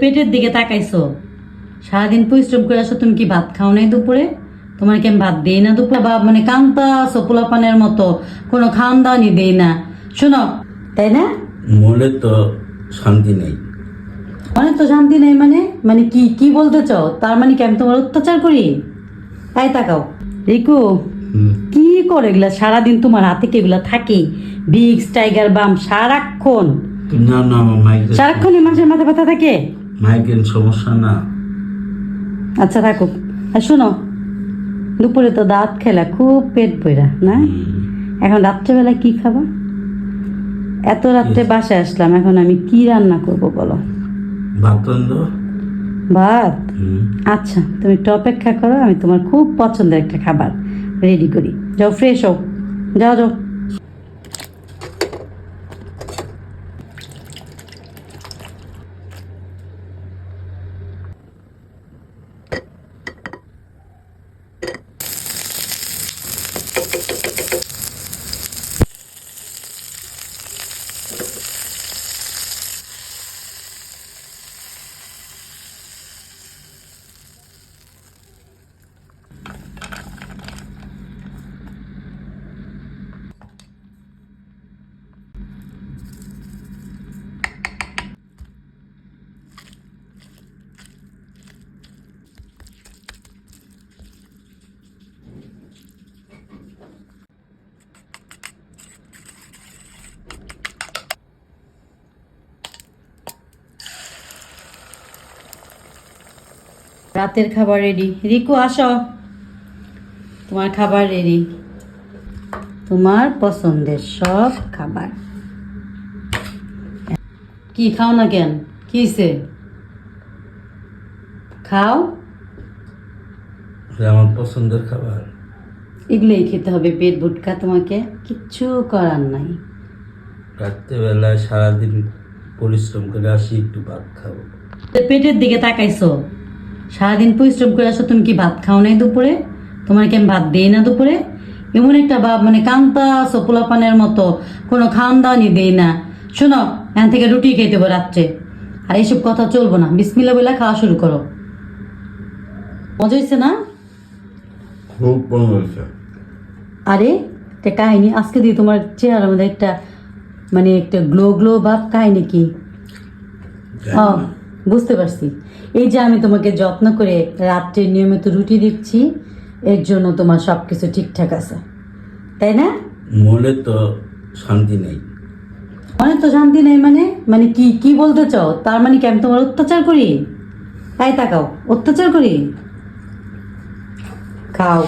পেটের দিকে তাকাইছো? সারাদিন পরিশ্রম করে আসো তুমি কি ভাত খাও নাই দুপুরে? তোমার কি আমি ভাত দেই না দুপুরে? বা মানে কান্তা আছো পোলাপানের মতো কোনো খাওয়ান দাওয়ানি দেই না। শোনো তাই না? মনে তো শান্তি নেই। মানে তো শান্তি নেই মানে? মানে কি কি বলতে চাও? তার মানে কি আমি তোমার অত্যাচার করি? তাই তাকাও। রিকু কি করে এগুলা? সারাদিন তোমার হাতে কি এগুলা থাকে? বিগস টাইগার বাম সারাক্ষণ। না না সারাক্ষণই মানুষের মাথা ব্যথা থাকে? মাইগ্রেন সমস্যা না। আচ্ছা থাকুক আর শোনো দুপুরে তো দাঁত খেলা খুব পেট বইরা না? এখন রাত্রেবেলা কি খাবা? এত রাত্রে বাসায় আসলাম এখন আমি কি রান্না করব বলো? ভাত? ভাত? আচ্ছা তুমি একটু অপেক্ষা করো আমি তোমার খুব পছন্দের একটা খাবার রেডি করি। যাও ফ্রেশ হও। যাও যাও। রাতের খাবার রেডি রিকু আসো। তোমার খাবার রেডি তোমার পছন্দের সব খাবার। কি খাও না কেন? কিসে খাও। আমার পছন্দের খাবার। এগুলোই খেতে হবে পেট ভুটকা তোমাকে। কিচ্ছু করার নাই। রাত্রেবেলায় সারাদিন পরিশ্রম করে আসি একটু ভাত খাব। পেটের দিকে তাকাইছো? সারাদিন পরিশ্রম করে আসো তুমি কি ভাত খাও নাই দুপুরে? তোমার কি আমি ভাত দেই না দুপুরে? এমন একটা ভাব মানে কান্তা আছো পোলাপানের মতো কোনো খাওয়ান দাওয়ানি দেই না। শোনো এখান থেকে রুটি খেয়ে দেবো রাত্রে। আর এইসব কথা চলবো না। বিসমিল্লা বলে খাওয়া শুরু করো। মজা হয়েছে না? খুব হয়েছে আরে একটা কাহিনী। আজকে দিয়ে তোমার চেহারার মধ্যে একটা মানে একটা গ্লো গ্লো ভাব কাহিনী কি? ও বুঝতে পারছি। এই যে আমি তোমাকে যত্ন করে রাত্রে নিয়মিত রুটি দিচ্ছি এর জন্য তোমার সব কিছু ঠিকঠাক আছে। তাই না? মনে তো শান্তি নেই। মনে তো শান্তি নেই মানে? মানে কি কি বলতে চাও? তার মানে কি আমি তোমার অত্যাচার করি? তাই তাকাও অত্যাচার করি? খাও।